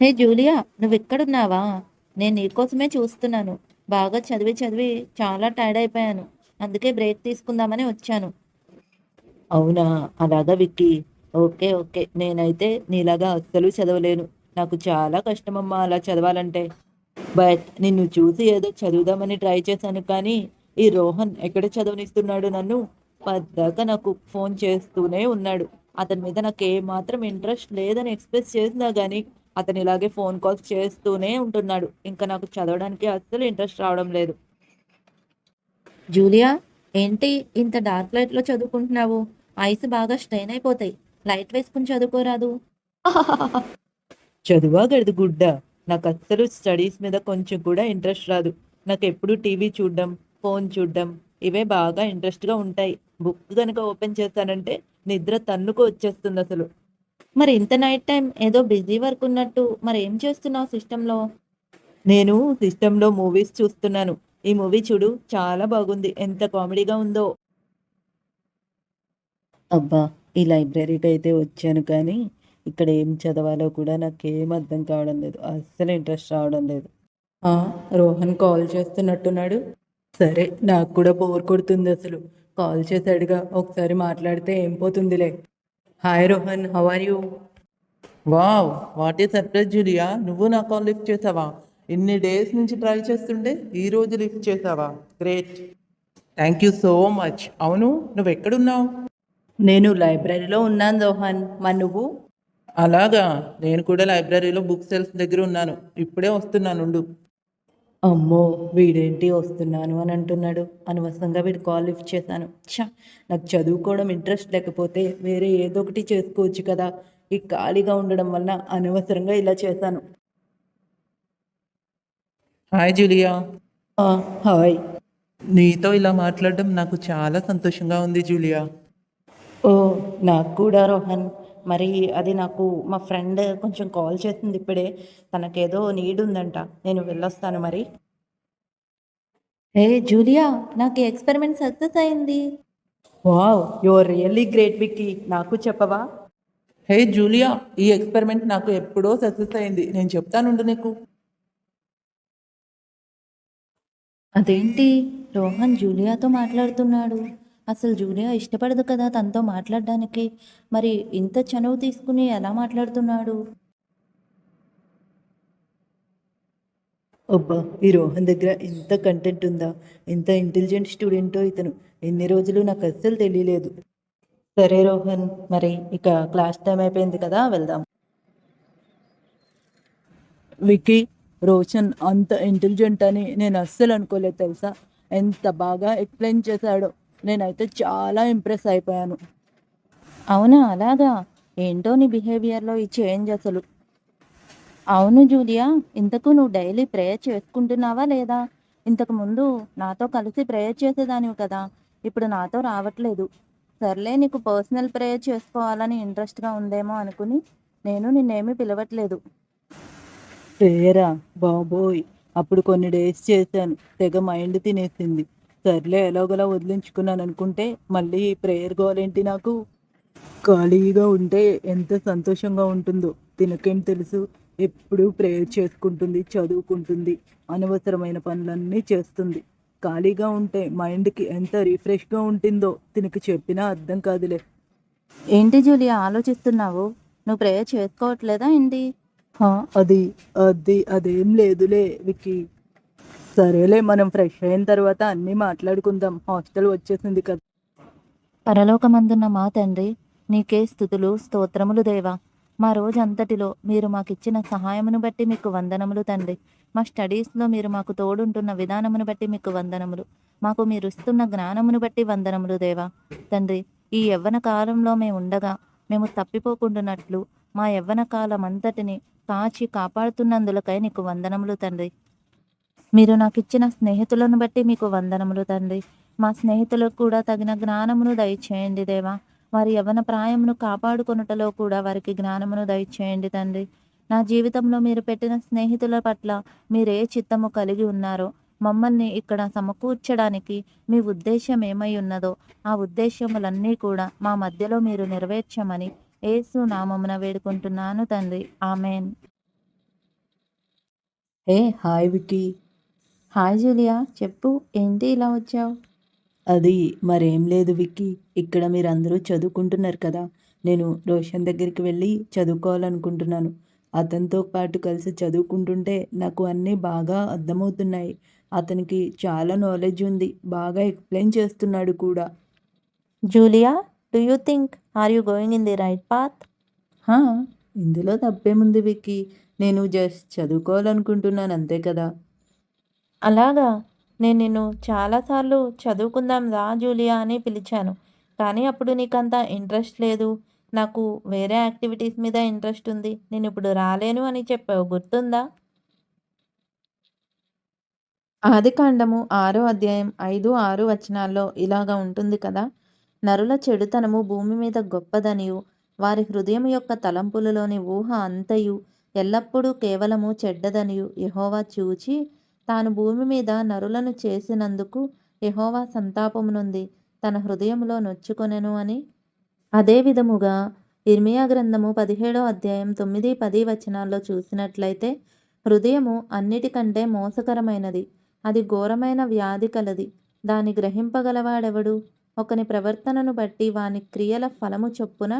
హే Julia నువ్వెక్కడున్నావా? నేను నీకోసమే చూస్తున్నాను. బాగా చదివి చదివి చాలా టైర్డ్ అయిపోయాను. అందుకే బ్రేక్ తీసుకుందామని వచ్చాను. అవునా? అలాగా విక్కీ. Okay okay. నేనైతే నీలాగా అస్సలు చదవలేను. నాకు చాలా కష్టమమ్మా అలా చదవాలంటే. బట్ నిన్ను చూసి ఏదో చదువుదామని ట్రై చేశాను కానీ ఈ రోహన్ ఎక్కడ చదవనిస్తున్నాడు నన్ను? పద్దాక నాకు ఫోన్ చేస్తూనే ఉన్నాడు. అతని మీద నాకు ఏమాత్రం ఇంట్రెస్ట్ లేదని ఎక్స్ప్రెస్ చేసినా కానీ అతను ఇలాగే ఫోన్ కాల్స్ చేస్తూనే ఉంటున్నాడు. ఇంకా నాకు చదవడానికి అస్సలు ఇంట్రెస్ట్ రావడం లేదు. జూలియా ఏంటి ఇంత డార్క్ లైట్లో చదువుకుంటున్నావు? ఐస్ బాగా స్ట్రెయిన్ అయిపోతాయి. లైట్ వేసుకుని చదువుకోరాదు. చదువా గడిది గుడ్డ? నాకు అస్సలు స్టడీస్ మీద కొంచెం కూడా ఇంట్రెస్ట్ రాదు. నాకు ఎప్పుడు టీవీ చూడడం ఫోన్ చూడడం ఇవే బాగా ఇంట్రెస్ట్గా ఉంటాయి. బుక్ కనుక ఓపెన్ చేస్తానంటే నిద్ర తన్నుకు వచ్చేస్తుంది అసలు. మరి ఇంత నైట్ టైం ఏదో బిజీ వర్క్ ఉన్నట్టు మరి ఏం చేస్తున్నావు సిస్టంలో నేను సిస్టంలో మూవీస్ చూస్తున్నాను. ఈ మూవీ చూడు చాలా బాగుంది. ఎంత కామెడీగా ఉందో. అబ్బా ఈ లైబ్రరీకి అయితే వచ్చాను కానీ ఇక్కడ ఏం చదవాలో కూడా నాకేం అర్థం కావడం లేదు. అస్సలు ఇంట్రెస్ట్ రావడం లేదు. ఆ, రోహన్ కాల్ చేస్తున్నట్టున్నాడు. సరే నాకు కూడా బోర్ కొడుతుంది అసలు. కాల్ చేశాడుగా ఒకసారి మాట్లాడితే ఏం పోతుందిలే. Hi Rohan how are you wow what a surprise Julia నువ్వు నా కాల్ లిఫ్ట్ చేసావా? ఇన్ని డేస్ నుంచి ట్రై చేస్తుండే ఈ రోజు లిఫ్ట్ చేసావా? Great thank you so much అవును నువ్వు ఎక్కడున్నావు నేను లైబ్రరీలో ఉన్నాను రోహన్ మరి నువ్వు? అలాగా. నేను కూడా లైబ్రరీలో బుక్ సెల్ఫ్ దగ్గర ఉన్నాను. ఇప్పుడే వస్తున్నాను. అమ్మో వీడేంటి వస్తున్నాను అని అంటున్నాడు. అనవసరంగా వీడు కాల్ లిఫ్ట్ చేశాను. ఛా నాకు చదువుకోవడం ఇంట్రెస్ట్ లేకపోతే వేరే ఏదో ఒకటి చేసుకోవచ్చు కదా. ఈ ఖాళీగా ఉండడం వల్ల అనవసరంగా ఇలా చేశాను. Hi Julia. హాయ్. నీతో ఇలా మాట్లాడడం నాకు చాలా సంతోషంగా ఉంది జూలియా. ఓ నాకు కూడా రోహన్. మరి అది నాకు మా ఫ్రెండ్ కొంచెం కాల్ చేసింది ఇప్పుడే. తనకేదో నీడ్ ఉందంట. నేను వెళ్ళొస్తాను మరి. ఏ జూలియా నాకు ఎక్స్పెరిమెంట్ సక్సెస్ అయింది. Wow your really great Vicky. నాకు చెప్పవా? హే జూలియా ఈ ఎక్స్పెరిమెంట్ నాకు ఎప్పుడో సక్సెస్ అయింది. నేను చెప్తానుండు నీకు. అదేంటి? రోహన్ జూలియాతో మాట్లాడుతున్నాడు. అసలు జూనియర్ ఇష్టపడదు కదా తనతో మాట్లాడడానికి. మరి ఇంత చనువు తీసుకుని ఎలా మాట్లాడుతున్నాడు? అబ్బా ఈ రోహన్ దగ్గర ఇంత కంటెంట్ ఉందా? ఎంత ఇంటెలిజెంట్ స్టూడెంటో ఇతను. ఎన్ని రోజులు నాకు అస్సలు తెలియలేదు. సరే రోహన్ మరి ఇక క్లాస్ టైం అయిపోయింది కదా వెళ్దాం. విక్కీ రోషన్ అంత ఇంటెలిజెంట్ అని నేను అస్సలు అనుకోలేదు తెలుసా? ఎంత బాగా ఎక్స్ప్లెయిన్ చేశాడో. నేనైతే చాలా ఇంప్రెస్ అయిపోయాను. అవునా? అలాగా? ఏంటో నీ బిహేవియర్లో ఈ చేంజ్ అసలు. అవును జూలియా ఇంతకు నువ్వు డైలీ ప్రేయర్ చేసుకుంటున్నావా లేదా? ఇంతకు ముందు నాతో కలిసి ప్రేయర్ చేసేదానివి కదా ఇప్పుడు నాతో రావట్లేదు. సర్లే నీకు పర్సనల్ ప్రేయర్ చేసుకోవాలని ఇంట్రెస్ట్గా ఉందేమో అనుకుని నేను నిన్నేమీ పిలవట్లేదు. ప్రేయరా బాబోయ్ అప్పుడు కొన్ని డేస్ చేశాను తెగ మైండ్ తినేసింది. సర్లే ఎలాగోలా వదిలించుకున్నాను అనుకుంటే మళ్ళీ ప్రేయర్ గోలేంటి నాకు? ఖాళీగా ఉంటే ఎంత సంతోషంగా ఉంటుందో. తినకేం తెలుసు. ఎప్పుడూ ప్రేయర్ చేసుకుంటుంది చదువుకుంటుంది అనవసరమైన పనులన్నీ చేస్తుంది. ఖాళీగా ఉంటే మైండ్కి ఎంత రిఫ్రెష్గా ఉంటుందో తినకి చెప్పినా అర్థం కాదులే. ఏంటి జూలియా ఆలోచిస్తున్నావు? నువ్వు ప్రేయర్ చేసుకోవట్లేదా ఏంటి? అది అది అదేం లేదులే విక్కీ. సరేలే మనం ఫ్రెష్ అయిన తర్వాత అన్నీ మాట్లాడుకుందాం. హాస్టల్ వచ్చేసింది కదా. పరలోకమందున్న మా తండ్రి నీకే స్థుతులు స్తోత్రములు దేవా. మా రోజు అంతటిలో మీరు మాకిచ్చిన సహాయమును బట్టి మీకు వందనములు తండ్రి. మా స్టడీస్లో మీరు మాకు తోడుంటున్న విధానమును బట్టి మీకు వందనములు. మాకు మీరు ఇస్తున్న జ్ఞానమును బట్టి వందనములు దేవా. తండ్రి ఈ యవ్వన కాలంలో మేము ఉండగా మేము తప్పిపోకుండానట్లు మా యవ్వన కాలం అంతటిని కాచి కాపాడుతున్నందులకై నీకు వందనములు తండ్రి. మీరు నాకు ఇచ్చిన స్నేహితులను బట్టి మీకు వందనములు తండ్రి. మా స్నేహితులకు కూడా తగిన జ్ఞానమును దయచేయండి దేవా. వారి యవన ప్రాయమును కాపాడుకొనుటలో కూడా వారికి జ్ఞానమును దయచేయండి తండ్రి. నా జీవితంలో మీరు పెట్టిన స్నేహితుల పట్ల మీరే చిత్తము కలిగి ఉన్నారో. మమ్మల్ని ఇక్కడ సమకూర్చడానికి మీ ఉద్దేశం ఏమై ఉన్నదో ఆ ఉద్దేశములన్నీ కూడా మా మధ్యలో మీరు నెరవేర్చమని ఏసు నామమున వేడుకుంటున్నాను తండ్రి. Amen. Hey hi Vicky. Hi Julia చెప్పు ఏంటి ఇలా వచ్చావు? అది మరేం లేదు విక్కీ ఇక్కడ మీరందరూ చదువుకుంటున్నారు కదా. నేను రోషన్ దగ్గరికి వెళ్ళి చదువుకోవాలనుకుంటున్నాను. అతనితో పాటు కలిసి చదువుకుంటుంటే నాకు అన్నీ బాగా అర్థమవుతున్నాయి. అతనికి చాలా నాలెడ్జ్ ఉంది బాగా ఎక్స్ప్లెయిన్ చేస్తున్నాడు కూడా. Julia do you think are you going in the right path ఇందులో తప్పేముంది విక్కీ నేను జస్ట్ చదువుకోవాలనుకుంటున్నాను అంతే కదా. అలాగా? నేను నిన్ను చాలాసార్లు చదువుకుందాం రా జూలియా అని పిలిచాను. కానీ అప్పుడు నీకంత ఇంట్రెస్ట్ లేదు. నాకు వేరే యాక్టివిటీస్ మీద ఇంట్రెస్ట్ ఉంది. నేను ఇప్పుడు రాలేను అని చెప్పావు. గుర్తుందా? ఆదికాండము ఆరో అధ్యాయం ఐదు ఆరు వచనాల్లో ఇలాగా ఉంటుంది కదా. నరుల చెడుతనము భూమి మీద గొప్పదనియు. వారి హృదయం యొక్క తలంపులలోని ఊహ అంతయు. ఎల్లప్పుడూ కేవలము చెడ్డదనియు. యహోవా చూచి తాను భూమి మీద నరులను చేసినందుకు యహోవా సంతాపమునుంది. తన హృదయంలో నొచ్చుకొనెను అని. అదే విధముగా ఇర్మియా గ్రంథము పదిహేడో అధ్యాయం తొమ్మిది పది వచనాల్లో చూసినట్లయితే హృదయము అన్నిటికంటే మోసకరమైనది. అది ఘోరమైన వ్యాధి కలది. దాని గ్రహింపగలవాడెవడు? ఒకని ప్రవర్తనను బట్టి వాని క్రియల ఫలము చొప్పున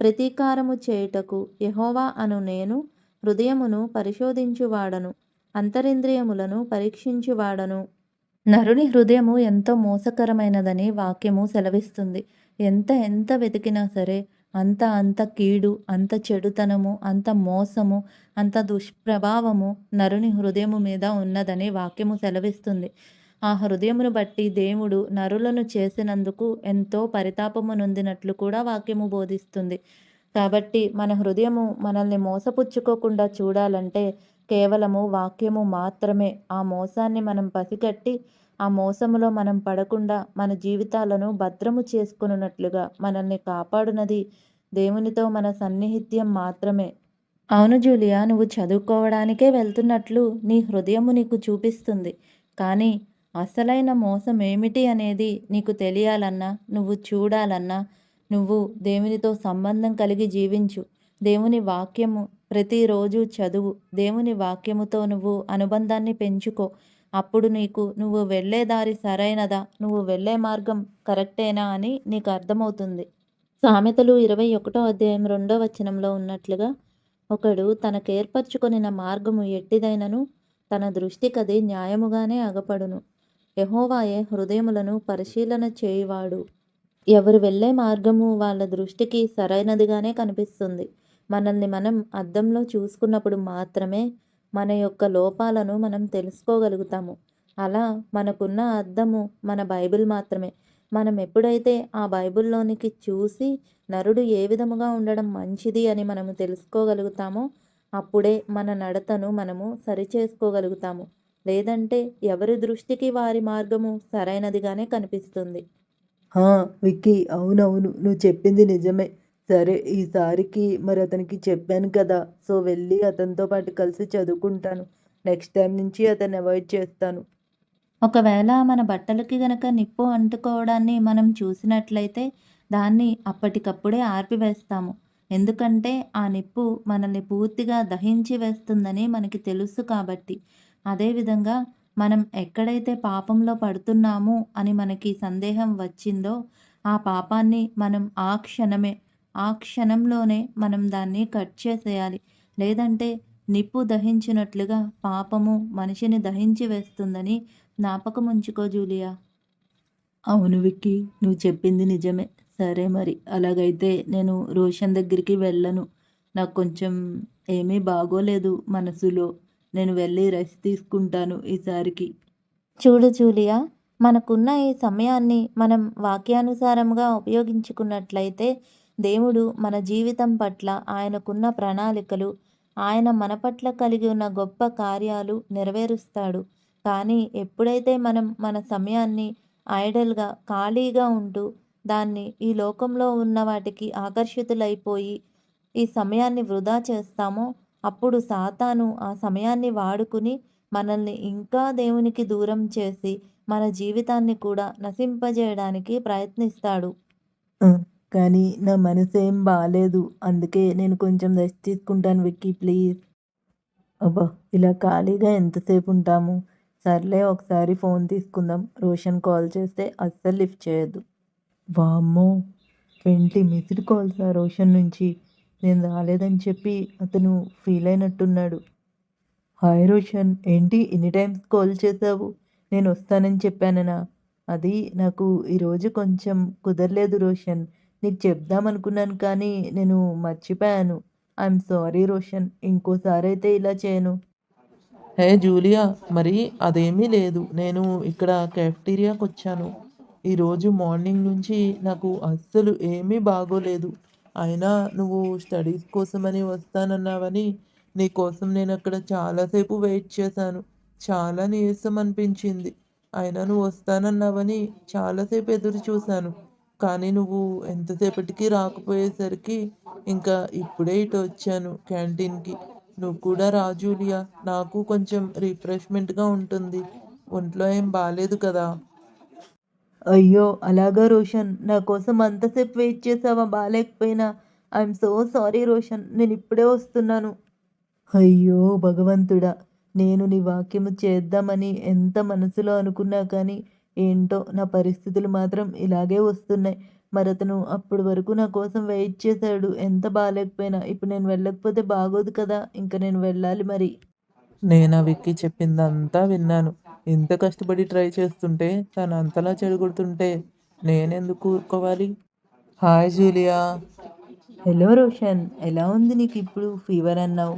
ప్రతీకారము చేయుటకు యహోవా అను నేను హృదయమును పరిశోధించువాడను. అంతరింద్రియములను పరీక్షించువాడను. నరుని హృదయము ఎంతో మోసకరమైనదని వాక్యము సెలవిస్తుంది. ఎంత ఎంత వెతికినా సరే అంత అంత కీడు అంత చెడుతనము అంత మోసము అంత దుష్ప్రభావము నరుని హృదయము మీద ఉన్నదని వాక్యము సెలవిస్తుంది. ఆ హృదయమును బట్టి దేవుడు నరులను చేసినందుకు ఎంతో పరితాపము నొందినట్లు కూడా వాక్యము బోధిస్తుంది. కాబట్టి మన హృదయము మనల్ని మోసపుచ్చుకోకుండా చూడాలంటే కేవలము వాక్యము మాత్రమే. ఆ మోసాన్ని మనం పసిగట్టి ఆ మోసములో మనం పడకుండా మన జీవితాలను భద్రము చేసుకున్నట్లుగా మనల్ని కాపాడునది దేవునితో మన సన్నిహిత్యం మాత్రమే. అవును జూలియా నువ్వు చదువుకోవడానికే వెళ్తున్నట్లు నీ హృదయము నీకు చూపిస్తుంది. కానీ అసలైన మోసం ఏమిటి అనేది నీకు తెలియాలన్నా నువ్వు చూడాలన్నా నువ్వు దేవునితో సంబంధం కలిగి జీవించు. దేవుని వాక్యము ప్రతిరోజు చదువు. దేవుని వాక్యముతో నువ్వు అనుబంధాన్ని పెంచుకో. అప్పుడు నీకు నువ్వు వెళ్ళే దారి సరైనదా? నువ్వు వెళ్ళే మార్గం కరెక్టేనా అని నీకు అర్థమవుతుంది. సామెతలు ఇరవై ఒకటో అధ్యాయం రెండో వచనంలో ఉన్నట్లుగా ఒకడు తనకేర్పరచుకొనిన మార్గము ఎట్టిదైనను తన దృష్టికది న్యాయముగానే అగపడును. యహోవాయే హృదయములను పరిశీలన చేయువాడు. ఎవరు వెళ్ళే మార్గము వాళ్ళ దృష్టికి సరైనదిగానే కనిపిస్తుంది. మనల్ని మనం అద్దంలో చూసుకున్నప్పుడు మాత్రమే మన యొక్క లోపాలను మనం తెలుసుకోగలుగుతాము. అలా మనకున్న అద్దము మన బైబిల్ మాత్రమే. మనం ఎప్పుడైతే ఆ బైబిల్లోనికి చూసి నరుడు ఏ విధముగా ఉండడం మంచిది అని మనము తెలుసుకోగలుగుతామో అప్పుడే మన నడతను మనము సరిచేసుకోగలుగుతాము. లేదంటే ఎవరి దృష్టికి వారి మార్గము సరైనదిగానే కనిపిస్తుంది. విక్కీ అవునవును. నువ్వు చెప్పింది నిజమే. సరే ఈసారికి మరి అతనికి చెప్పాను కదా. సో వెళ్ళి అతనితో పాటు కలిసి చదువుకుంటాను. నెక్స్ట్ టైం నుంచి అతన్ని అవాయిడ్ చేస్తాను. ఒకవేళ మన బట్టలకి గనక నిప్పు అంటుకోవడాన్ని మనం చూసినట్లయితే దాన్ని అప్పటికప్పుడే ఆర్పివేస్తాము ఎందుకంటే ఆ నిప్పు మనల్ని పూర్తిగా దహించి వేస్తుందని మనకి తెలుసు కాబట్టి. అదేవిధంగా మనం ఎక్కడైతే పాపంలో పడుతున్నాము అని మనకి సందేహం వచ్చిందో ఆ పాపాన్ని మనం ఆ క్షణమే ఆ క్షణంలోనే మనం దాన్ని కట్ చేసేయాలి. లేదంటే నిప్పు దహించినట్లుగా పాపము మనిషిని దహించి వేస్తుందని జ్ఞాపకం ఉంచుకో జూలియా. అవును విక్కీ నువ్వు చెప్పింది నిజమే. సరే మరి అలాగైతే నేను రోషన్ దగ్గరికి వెళ్ళను. నాకు కొంచెం ఏమీ బాగోలేదు మనసులో. నేను వెళ్ళి రెస్ట్ తీసుకుంటాను ఈసారికి. చూడు జూలియా మనకున్న ఈ సమయాన్ని మనం వాక్యానుసారంగా ఉపయోగించుకున్నట్లయితే దేవుడు మన జీవితం పట్ల ఆయనకున్న ప్రణాళికలు ఆయన మన పట్ల కలిగి ఉన్న గొప్ప కార్యాలు నెరవేరుస్తాడు. కానీ ఎప్పుడైతే మనం మన సమయాన్ని ఐడల్గా ఖాళీగా ఉంటూ దాన్ని ఈ లోకంలో ఉన్న వాటికి ఆకర్షితులైపోయి ఈ సమయాన్ని వృధా చేస్తామో అప్పుడు సాతాను ఆ సమయాన్ని వాడుకుని మనల్ని ఇంకా దేవునికి దూరం చేసి మన జీవితాన్ని కూడా నశింపజేయడానికి ప్రయత్నిస్తాడు. కానీ నా మనసు ఏం బాగాలేదు అందుకే నేను కొంచెం రెస్ట్ తీసుకుంటాను విక్కీ ప్లీజ్. అబ్బా ఇలా ఖాళీగా ఎంతసేపు ఉంటాము? సర్లే ఒకసారి ఫోన్ తీసుకుందాం. రోషన్ కాల్ చేస్తే అస్సలు లిఫ్ట్ చేయొద్దు. వామ్మో ట్వంటీ మిస్డ్ కాల్స్ ఆ రోషన్ నుంచి? నేను రాలేదని చెప్పి అతను ఫీల్ అయినట్టున్నాడు. హాయ్ రోషన్ ఏంటి ఎన్ని టైమ్స్ కాల్ చేసావు? నేను వస్తానని చెప్పాననా? అది నాకు ఈరోజు కొంచెం కుదరలేదు రోషన్. నీకు చెప్దాం అనుకున్నాను కానీ నేను మర్చిపోయాను. I'm sorry Roshan. ఇంకోసారి అయితే ఇలా చేయను. హే జూలియా మరి అదేమీ లేదు. నేను ఇక్కడ కెఫ్టీరియాకి వచ్చాను. ఈరోజు మార్నింగ్ నుంచి నాకు అస్సలు ఏమీ బాగోలేదు. అయినా నువ్వు స్టడీస్ కోసమని వస్తానన్నావని నీ కోసం నేను అక్కడ చాలాసేపు వెయిట్ చేశాను. చాలా నీరసం అనిపించింది. అయినా నువ్వు వస్తానన్నావని చాలాసేపు ఎదురు చూశాను. కానీ నువ్వు ఎంతసేపటికి రాకపోయేసరికి ఇంకా ఇప్పుడే ఇటు వచ్చాను క్యాంటీన్కి. నువ్వు కూడా రా జూలియా. నాకు కొంచెం రిఫ్రెష్మెంట్గా ఉంటుంది. ఒంట్లో ఏం బాగాలేదు కదా. అయ్యో అలాగా రోషన్. నా కోసం అంతసేపు వెయిట్ చేసావా? బాగాలేకపోయినా ఐఎమ్ సో సారీ రోషన్. నేను ఇప్పుడే వస్తున్నాను. అయ్యో భగవంతుడా. నేను నీ వాక్యము చేద్దామని ఎంత మనసులో అనుకున్నా కానీ ఏంటో నా పరిస్థితులు మాత్రం ఇలాగే వస్తున్నాయి. మరి అతను అప్పటి వరకు నా కోసం వెయిట్ చేశాడు. ఎంత బాగాలేకపోయినా ఇప్పుడు నేను వెళ్ళకపోతే బాగోదు కదా. ఇంకా నేను వెళ్ళాలి మరి. నేను ఆ విక్కి చెప్పిందంతా విన్నాను. ఇంత కష్టపడి ట్రై చేస్తుంటే తను అంతలా చెడగొడుతుంటే నేనెందుకు ఊరుకోవాలి? Hi Julia. హలో రోషన్ ఎలా ఉంది నీకు ఇప్పుడు ఫీవర్ అన్నావు?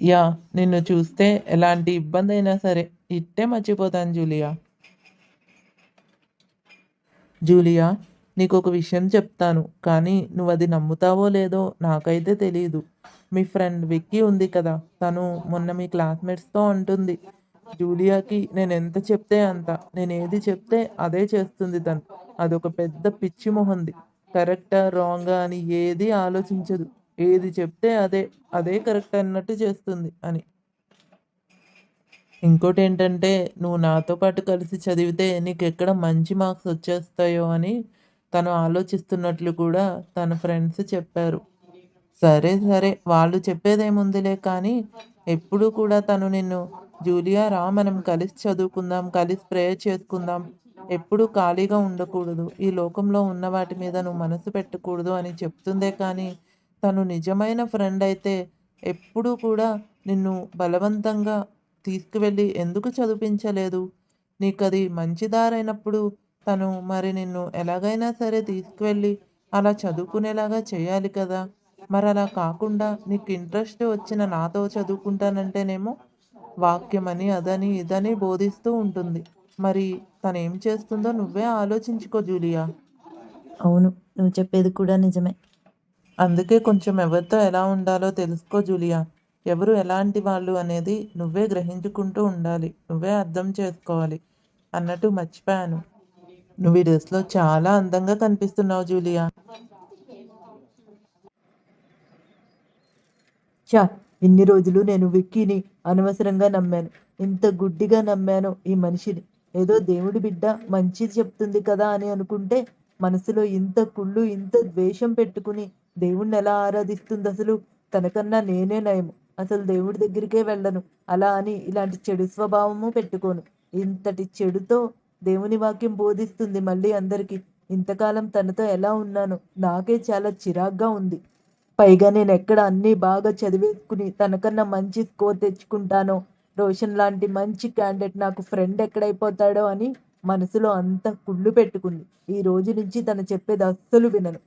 యా నిన్ను చూస్తే ఎలాంటి ఇబ్బంది అయినా సరే ఇట్టే మర్చిపోతాను జూలియా. జూలియా నీకు ఒక విషయం చెప్తాను కానీ నువ్వు అది నమ్ముతావో లేదో నాకైతే తెలియదు మీ ఫ్రెండ్ విక్కీ ఉంది కదా తను మొన్న మీ క్లాస్మేట్స్తో అంటుంది. జూలియాకి నేను ఎంత చెప్తే అంత నేను ఏది చెప్తే అదే చేస్తుంది తను. అదొక పెద్ద పిచ్చి మొహంది. కరెక్టా రాంగా అని ఏది ఆలోచించదు. ఏది చెప్తే అదే అదే కరెక్ట్ అన్నట్టు చేస్తుంది అని. ఇంకోటి ఏంటంటే నువ్వు నాతో పాటు కలిసి చదివితే నీకు ఎక్కడ మంచి మార్క్స్ వచ్చేస్తాయో అని తను ఆలోచిస్తున్నట్లు కూడా తన ఫ్రెండ్స్ చెప్పారు. సరే సరే వాళ్ళు చెప్పేదేముందిలే కానీ ఎప్పుడూ కూడా తను నిన్ను జూలియా రా మనం కలిసి చదువుకుందాం కలిసి ప్రేయర్ చేసుకుందాం. ఎప్పుడు ఖాళీగా ఉండకూడదు. ఈ లోకంలో ఉన్న వాటి మీద నువ్వు మనసు పెట్టకూడదు అని చెప్తుందే కానీ తను నిజమైన ఫ్రెండ్ అయితే ఎప్పుడూ కూడా నిన్ను బలవంతంగా తీసుకువెళ్ళి ఎందుకు చదివించలేదు? నీకు అది మంచి దారైనప్పుడు తను మరి నిన్ను ఎలాగైనా సరే తీసుకువెళ్ళి అలా చదువుకునేలాగా చేయాలి కదా. మరి అలా కాకుండా నీకు ఇంట్రెస్ట్ వచ్చిన నాతో చదువుకుంటానంటేనేమో వాక్యమని అదని ఇదని బోధిస్తూ ఉంటుంది. మరి తను ఏం చేస్తుందో నువ్వే ఆలోచించుకో జూలియా. అవును నువ్వు చెప్పేది కూడా నిజమే. అందుకే కొంచెం ఎవరితో ఎలా ఉండాలో తెలుసుకో జూలియా. ఎవరు ఎలాంటి వాళ్ళు అనేది నువ్వే గ్రహించుకుంటూ ఉండాలి. నువ్వే అర్థం చేసుకోవాలి. అన్నట్టు మర్చిపోయాను. నువ్వు ఈ డ్రెస్లో చాలా అందంగా కనిపిస్తున్నావు జూలియా. చా ఇన్ని రోజులు నేను విక్కీని అనవసరంగా నమ్మాను. ఇంత గుడ్డిగా నమ్మాను ఈ మనిషిని. ఏదో దేవుడి బిడ్డ మంచి చెప్తుంది కదా అని అనుకుంటే మనసులో ఇంత కుళ్ళు ఇంత ద్వేషం పెట్టుకుని దేవుణ్ణి ఎలా ఆరాధిస్తుంది అసలు? తనకన్నా నేనే నయము. అసలు దేవుడి దగ్గరికే వెళ్ళను. అలా అని ఇలాంటి చెడు స్వభావము పెట్టుకోను. ఇంతటి చెడుతో దేవుని వాక్యం బోధిస్తుంది మళ్ళీ అందరికీ. ఇంతకాలం తనతో ఎలా ఉన్నాను నాకే చాలా చిరాగ్గా ఉంది. పైగా నేను ఎక్కడ అన్నీ బాగా చదివేసుకుని తనకన్నా మంచి స్కోర్ తెచ్చుకుంటానో రోషన్ లాంటి మంచి క్యాండిడేట్ నాకు ఫ్రెండ్ ఎక్కడైపోతాడో అని మనసులో అంత కుళ్ళు పెట్టుకుంది. ఈ రోజు నుంచి తను చెప్పేది అస్సలు వినను.